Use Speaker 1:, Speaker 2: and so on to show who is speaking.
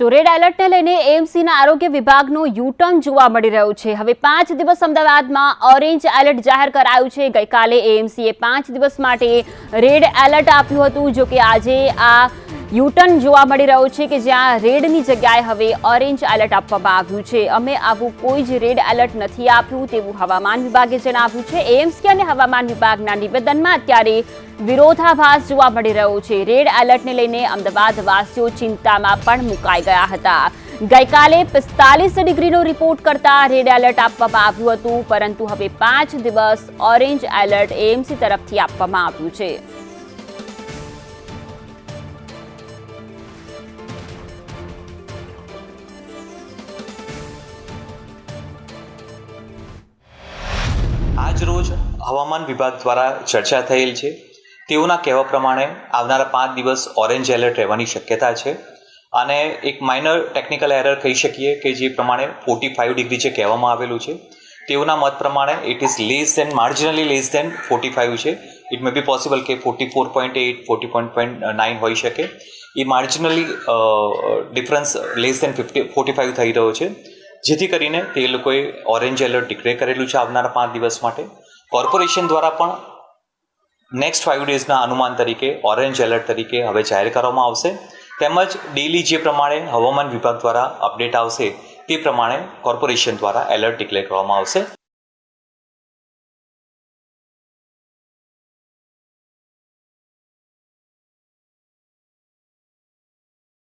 Speaker 1: તો રેડ એલર્ટને લઈને એએમસીના આરોગ્ય વિભાગનો યુટર્ન જોવા મળી રહ્યો છે. હવે પાંચ દિવસ અમદાવાદમાં ઓરેન્જ એલર્ટ જાહેર કરાયું છે. ગઈકાલે એએમસીએ પાંચ દિવસ માટે રેડ એલર્ટ આપ્યું હતું, જો કે આજે આ યુટર્ન જોવા મળી રહ્યું છે કે જ્યાં રેડની જગ્યાએ હવે ઓરેન્જ એલર્ટ આપવામાં આવ્યું છે. અમે આવું કોઈ જ રેડ એલર્ટ નથી આપ્યું તેવું હવામાન વિભાગે જણાવ્યું છે. એએમસી અને હવામાન વિભાગના નિવેદનમાં અત્યારે વિરોધાભાસ જોવા મળી રહ્યો છે. રેડ એલર્ટને લઈને અમદાવાદવાસીઓ ચિંતામાં પણ મુકાઈ ગયા હતા. ગઈકાલે પિસ્તાલીસ ડિગ્રીનો રિપોર્ટ કરતા રેડ એલર્ટ આપવામાં આવ્યું હતું, પરંતુ હવે પાંચ દિવસ ઓરેન્જ એલર્ટ એએમસી તરફથી આપવામાં આવ્યું છે.
Speaker 2: આજ રોજ હવામાન વિભાગ દ્વારા ચર્ચા થયેલ છે. તેઓના કહેવા પ્રમાણે આવનારા પાંચ દિવસ ઓરેન્જ એલર્ટ રહેવાની શક્યતા છે. અને એક માઇનર ટેકનિકલ એરર કહી શકીએ કે જે પ્રમાણે ફોર્ટી ફાઇવ ડિગ્રી જે કહેવામાં આવેલું છે. તેઓના મત પ્રમાણે it is less than marginally less than forty five છે. ઇટ મે બી પોસિબલ કે forty four point eight forty point nine હોઈ શકે. એ marginally difference less than fifty forty five થઈ રહ્યો છે. જેથી કરીને તે લોકોએ ઓરેન્જ એલર્ટ ડિક્લેર કરેલું છે આવનારા પાંચ દિવસ માટે. કોર્પોરેશન દ્વારા પણ નેક્સ્ટ ફાઇવ ડેઝના અનુમાન તરીકે ઓરેન્જ એલર્ટ તરીકે હવે જાહેર કરવામાં આવશે. તેમજ ડેલી જે પ્રમાણે હવામાન વિભાગ દ્વારા અપડેટ આવશે તે પ્રમાણે કોર્પોરેશન દ્વારા એલર્ટ ડિક્લેર કરવામાં આવશે.